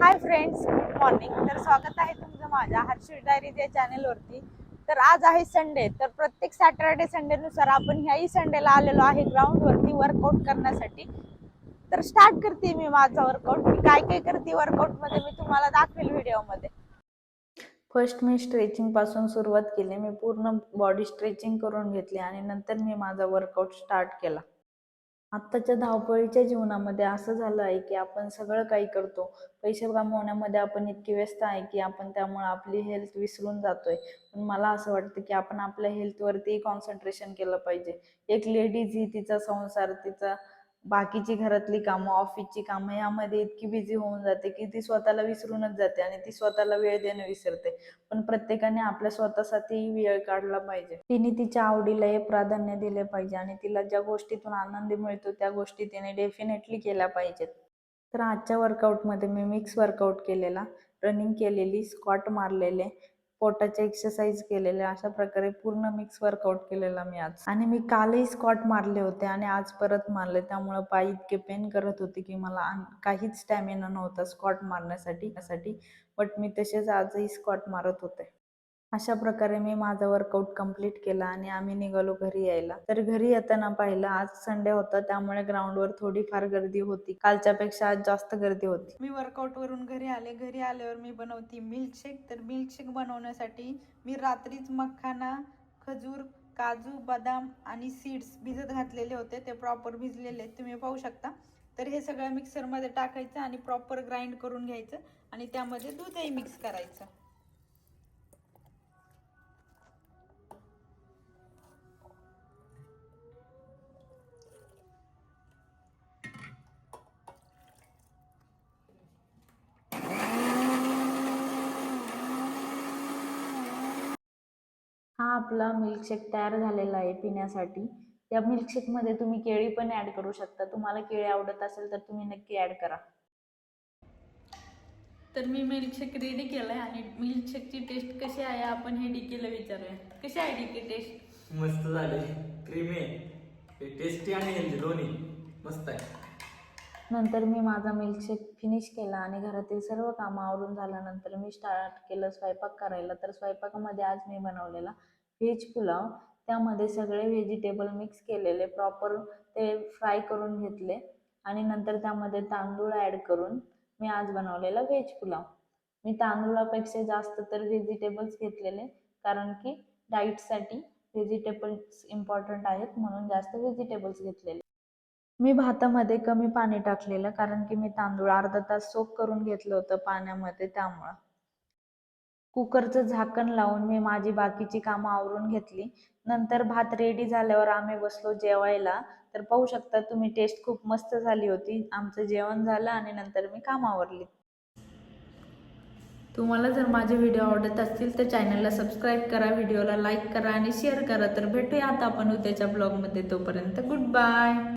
Hi friends good morning तर स्वागत आहे तुमचं माझ्या हर्षी डायरीज या चॅनेलवरती तर आज आहे संडे तर प्रत्येक सॅटर्डे संडेनुसार आपण ह्याही संडेला आलेलो आहे ग्राउंडवरती वर्कआउट करण्यासाठी. तर स्टार्ट करते मी माझा वर्कआउट मी काय काय करते वर्कआउटमध्ये मी तुम्हाला दाखवेल व्हिडिओमध्ये फर्स्ट मी स्ट्रेचिंगपासून सुरुवात केली. मी पूर्ण बॉडी स्ट्रेचिंग करून घेतली आणि नंतर मी माझा वर्कआउट स्टार्ट केला. आत्ताच्या धावपळीच्या जीवनामध्ये असं झालं आहे की आपण सगळं काही करतो. पैसे कमवण्यामध्ये आपण इतकी व्यस्त आहे की आपण त्यामुळे आपली हेल्थ विसरून जातोय. पण मला असं वाटतं की आपण आपल्या हेल्थवरती कॉन्सन्ट्रेशन केलं पाहिजे. एक लेडीज ही तिचा संसार तिचा बाकीची घरातली कामं ऑफिसची कामं यामध्ये इतकी बिझी होऊन जाते की ती स्वतःला विसरूनच जाते आणि ती स्वतःला वेळ देणं विसरते. पण प्रत्येकाने आपल्या स्वतःसाठी वेळ काढला पाहिजे. तिने तिच्या आवडीला हे प्राधान्य दिले पाहिजे आणि तिला ज्या गोष्टीतून आनंद मिळतो त्या गोष्टी तिने डेफिनेटली केल्या पाहिजेत. तर आजच्या वर्कआउटमध्ये मी मिक्स वर्कआउट केलेला. रनिंग केलेली स्क्वॉट मारलेले पोटाचे एक्सरसाइज केलेले अशा प्रकारे पूर्ण मिक्स वर्कआउट केलेला मी आज. आणि मी कालही स्कॉट मारले होते आणि आज परत मारले. त्यामुळे पाय इतके पेन करत होते की मला काहीच स्टॅमिना नव्हता स्कॉट मारण्यासाठी त्यासाठी बट मी तसेच आजही स्कॉट मारत होते. अशा प्रकारे मी माझा वर्कआउट कंप्लीट केला आणि आम्ही निघालो घरी यायला. तर घरी येताना पाहिलं आज संडे होता त्यामुळे ग्राउंडवर थोडीफार गर्दी होती. कालच्या पेक्षा आज जास्त गर्दी होती. मी वर्कआउट वरून घरी आले. घरी आल्यावर मी बनवते मिल्कशेक तर मिल्कशेक बनवण्यासाठी मी रात्रीच मखाना खजूर काजू बदाम आणि सीड्स भिजत घातलेले होते. ते प्रॉपर भिजलेले तुम्ही पाहू शकता. तर हे सगळं मिक्सरमध्ये टाकायचं आणि प्रॉपर ग्राइंड करून घ्यायचं आणि त्यामध्ये दूधही मिक्स करायचं. आपला मिल्कशेक तयार झालेला आहे पिण्यासाठी. या मिल्कशेकमध्ये तुम्ही केळी पण ॲड करू शकता. तुम्हाला केळी आवडत असेल तर तुम्ही नक्की ॲड करा. तर मी मिल्कशेक रेडी केलाय आणि मिल्कशेकची टेस्ट कशी आहे आपण हे डीकेला विचारूया कशी आहे डीके टेस्ट मस्त झाले. क्रीमी आहे. टेस्टी आणि हेल्दी दोन्ही. मस्त आहे. नंतर मी माझा मिल्कशेक फिनिश केला आणि घरातील सर्व कामं आवरून झाल्यानंतर मी स्टार्ट केलं स्वयंपाक करायला. तर स्वयंपाकामध्ये आज मी बनवलेला व्हेज पुलाव त्यामध्ये सगळे व्हेजिटेबल मिक्स केलेले प्रॉपर ते फ्राय करून घेतले आणि नंतर त्यामध्ये तांदूळ ॲड करून मी आज बनवलेला व्हेज पुलाव. मी तांदूळापेक्षा जास्त तर व्हेजिटेबल्स घेतलेले कारण की डाईटसाठी व्हेजिटेबल्स इम्पॉर्टंट आहेत म्हणून जास्त व्हेजिटेबल्स घेतलेले. मी भातामध्ये कमी पाणी टाकलेलं कारण की मी तांदूळ अर्धा तास सोक करून घेतलं होतं पाण्यामध्ये त्यामुळं. कुकरचं झाकण लावून मी माझी बाकीची कामं आवरून घेतली. नंतर भात रेडी झाल्यावर आम्ही बसलो जेवायला. तर पाहू शकता तुम्ही टेस्ट खूप मस्त झाली होती. आमचं जेवण झालं आणि नंतर मी काम आवरली. तुम्हाला जर माझे व्हिडिओ आवडत असतील तर चॅनलला सबस्क्राईब करा व्हिडिओला लाईक करा आणि शेअर करा. तर भेटूया आता आपण उद्याच्या ब्लॉगमध्ये तोपर्यंत गुड बाय